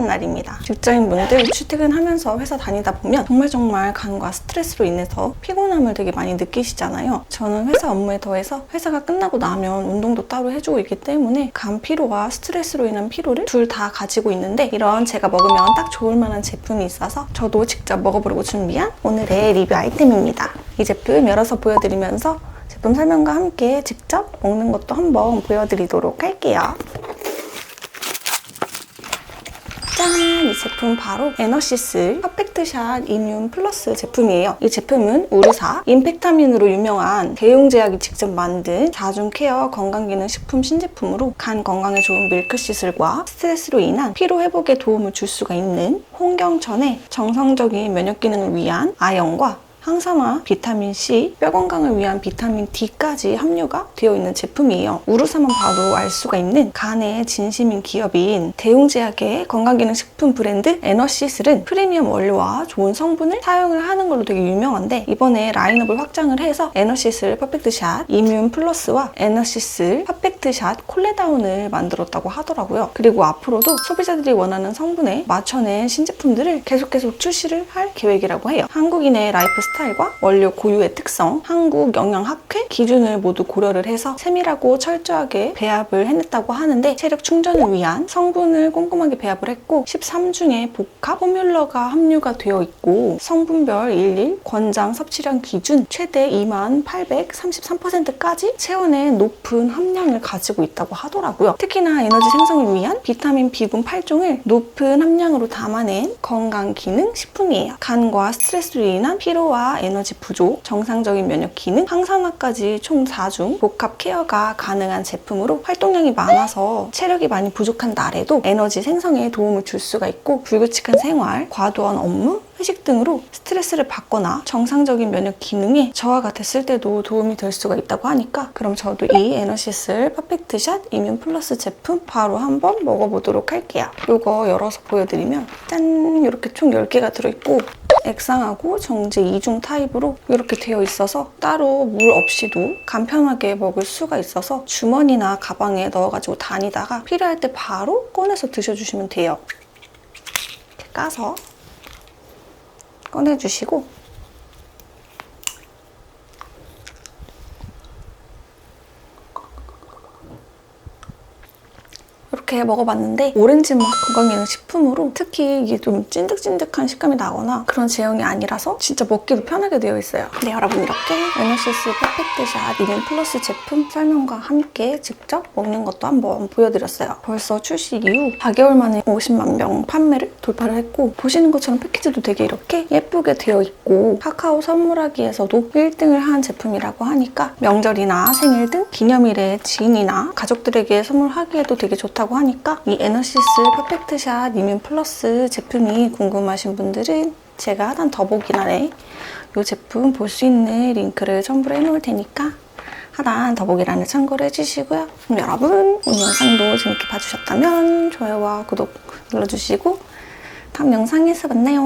상쾌한 날입니다. 직장인분들 출퇴근하면서 회사 다니다 보면 정말 정말 간과 스트레스로 인해서 피곤함을 되게 많이 느끼시잖아요. 저는 회사 업무에 더해서 회사가 끝나고 나면 운동도 따로 해주고 있기 때문에 간 피로와 스트레스로 인한 피로를 둘 다 가지고 있는데 이런 제가 먹으면 딱 좋을 만한 제품이 있어서 저도 직접 먹어보려고 준비한 오늘의 리뷰 아이템입니다. 이 제품 열어서 보여드리면서 제품 설명과 함께 직접 먹는 것도 한번 보여드리도록 할게요. 짠! 이 제품 바로 에너시스 퍼펙트샷 이뮨 플러스 제품이에요. 이 제품은 우르사 임팩타민으로 유명한 대용제약이 직접 만든 자중 케어 건강기능 식품 신제품으로 간 건강에 좋은 밀크시슬과 스트레스로 인한 피로 회복에 도움을 줄 수가 있는 홍경천의 정상적인 면역 기능을 위한 아연과 항산화, 비타민 C, 뼈 건강을 위한 비타민 D까지 함유가 되어 있는 제품이에요. 우루사만 봐도 알 수가 있는 간의 진심인 기업인 대웅제약의 건강기능식품 브랜드 에너시슬은 프리미엄 원료와 좋은 성분을 사용을 하는 걸로 되게 유명한데 이번에 라인업을 확장을 해서 에너시슬 퍼펙트샷 이뮨 플러스와 에너시슬 퍼펙트샷 콜레다운을 만들었다고 하더라고요. 그리고 앞으로도 소비자들이 원하는 성분에 맞춰낸 신제품들을 계속 계속 출시를 할 계획이라고 해요. 한국인의 라이프 스타일과 원료 고유의 특성, 한국 영양학회 기준을 모두 고려를 해서 세밀하고 철저하게 배합을 해냈다고 하는데 체력 충전을 위한 성분을 꼼꼼하게 배합을 했고 13중의 복합 포뮬러가 함유가 되어 있고 성분별 일일 권장 섭취량 기준 최대 2만 833%까지 체온의 높은 함량을 가지고 있다고 하더라고요. 특히나 에너지 생성을 위한 비타민 B군 8종을 높은 함량으로 담아낸 건강 기능 식품이에요. 간과 스트레스로 인한 피로와 에너지 부족, 정상적인 면역 기능, 항산화까지 총 4중 복합 케어가 가능한 제품으로 활동량이 많아서 체력이 많이 부족한 날에도 에너지 생성에 도움을 줄 수가 있고 불규칙한 생활, 과도한 업무, 회식 등으로 스트레스를 받거나 정상적인 면역 기능에 저하가 됐을 때도 도움이 될 수가 있다고 하니까 그럼 저도 이 에너시슬 퍼펙트샷 이뮨 플러스 제품 바로 한번 먹어보도록 할게요. 이거 열어서 보여드리면 짠! 이렇게 총 10개가 들어있고 액상하고 정제 2중 타입으로 이렇게 되어 있어서 따로 물 없이도 간편하게 먹을 수가 있어서 주머니나 가방에 넣어가지고 다니다가 필요할 때 바로 꺼내서 드셔주시면 돼요. 이렇게 까서 꺼내주시고 이렇게 먹어봤는데 오렌지 맛 건강기능 식품으로 특히 이게 좀 찐득찐득한 식감이 나거나 그런 제형이 아니라서 진짜 먹기도 편하게 되어 있어요. 네 여러분 이렇게 에너시스 퍼펙트샷 이뮨 플러스 제품 설명과 함께 직접 먹는 것도 한번 보여드렸어요. 벌써 출시 이후 4개월 만에 50만 명 판매를 돌파를 했고 보시는 것처럼 패키지도 되게 이렇게 예쁘게 되어 있고 카카오 선물하기에서도 1등을 한 제품이라고 하니까 명절이나 생일 등 기념일에 지인이나 가족들에게 선물하기에도 되게 좋다고 하니까 이 에너시스 퍼펙트샷 이뮨 플러스 제품이 궁금하신 분들은 제가 하단 더보기란에 이 제품 볼 수 있는 링크를 첨부를 해놓을 테니까 하단 더보기란을 참고를 해주시고요. 그럼 여러분 오늘 영상도 재밌게 봐주셨다면 좋아요와 구독 눌러주시고 다음 영상에서 만나요.